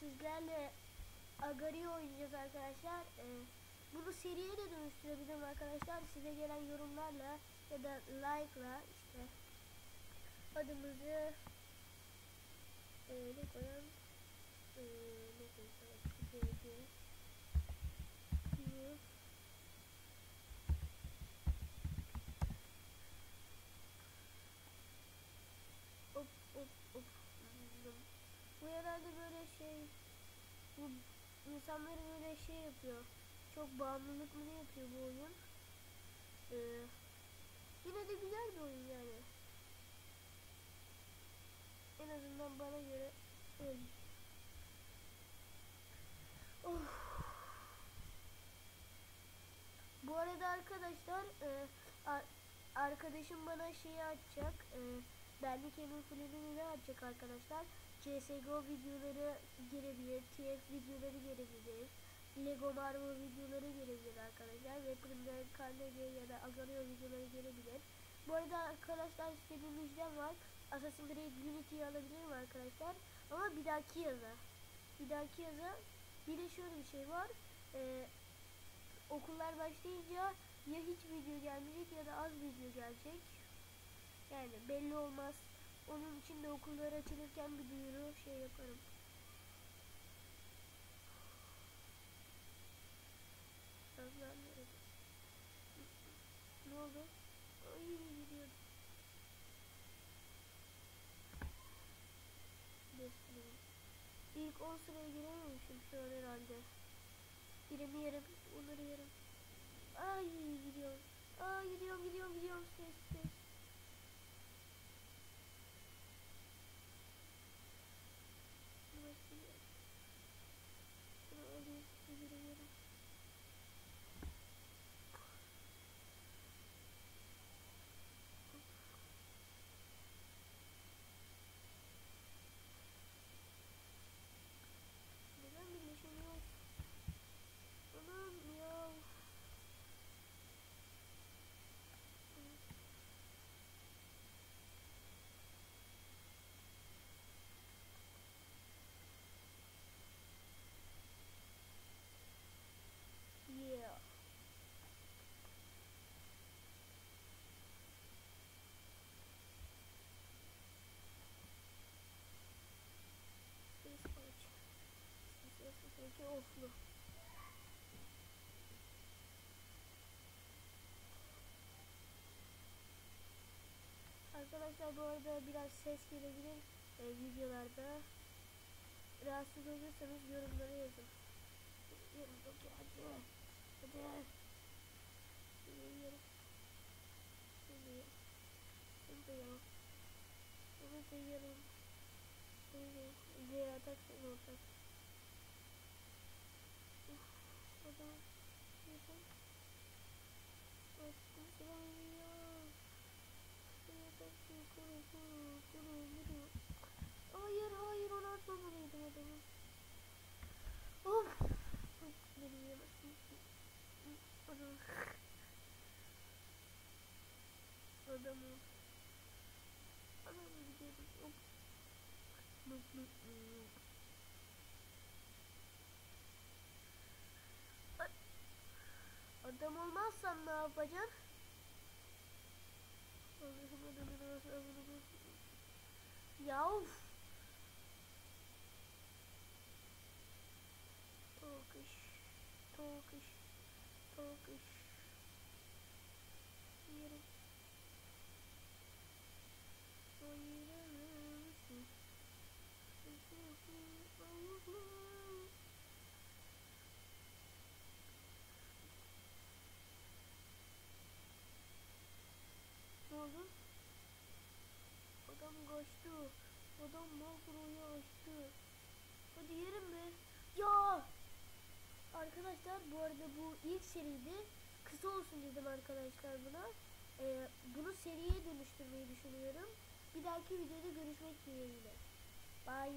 sizlerle Agari oynayacağız arkadaşlar. Ee, bunu seriye de dönüştürebilirim arkadaşlar. Size gelen yorumlarla ya da like'la işte adımızı e, ne koyalım? Ee, ne hop hop. Bu herhalde böyle şey bu insanları böyle şey yapıyor. Çok bağımlılık mı ne yapıyor bu oyun? Ee, yine de güzel bir oyun yani. En azından bana göre öyle. Bu arada arkadaşlar e, ar- arkadaşım bana şeyi açacak. E, benlik emin filmini açacak arkadaşlar. CSGO videoları gelebilir, TF videoları gelebilir. Lego Marvel videoları gelebilir arkadaşlar. Ve Premier Carnegie ya da Agario videoları gelebilir. Bu arada arkadaşlar size bir müjdem var. Assassin's Creed Unity'yi alabilirim arkadaşlar. Ama bir dahaki yaza. Bir dahaki yaza bir de şöyle bir şey var. Ee, okullar başlayınca ya hiç video gelmeyecek ya da az video gelecek. Yani belli olmaz. Onun için de okullar açılırken bir duyuru şey yaparım. Nerede? Ne oldu? Ay gidiyor. Destiny. İlk 10 sıraya girememişim şu an herhalde. Birimi yerim, onları yerim. Ay gidiyorum. Ay gidiyorum, gidiyorum, gidiyorum. Ses, ses. Burası yer. Şunu alayım, öbürü yerim. Neden birleşemiyor? Anam ya. Yeah. Ses aç. Sesindeki oflu. Arkadaşlar bu arada biraz ses gelebilir e, videolarda. Rahatsız olursanız yorumlara yazın. Yarın çok hadi. Hadi. Şimdi yarın. Şimdi yarın. Şimdi yarın. Şimdi yarın. Şimdi だ日本あ少しはいいよ私くるくるくるくる Hayır hayır onu atmamalıydım adamı. Of. Beni yiyemezsin. Adam. Adamı. Adamı gidelim. Of. Mık mık mık. olmazsam ne yapacaksın? Ya of. Talkish. Talkish. Talkish. Kaçtı. Adam Malfro'yu açtı. Hadi yerim be. Ya! Arkadaşlar bu arada bu ilk seriydi. Kısa olsun dedim arkadaşlar buna. Ee, bunu seriye dönüştürmeyi düşünüyorum. Bir dahaki videoda görüşmek dileğiyle. Bye.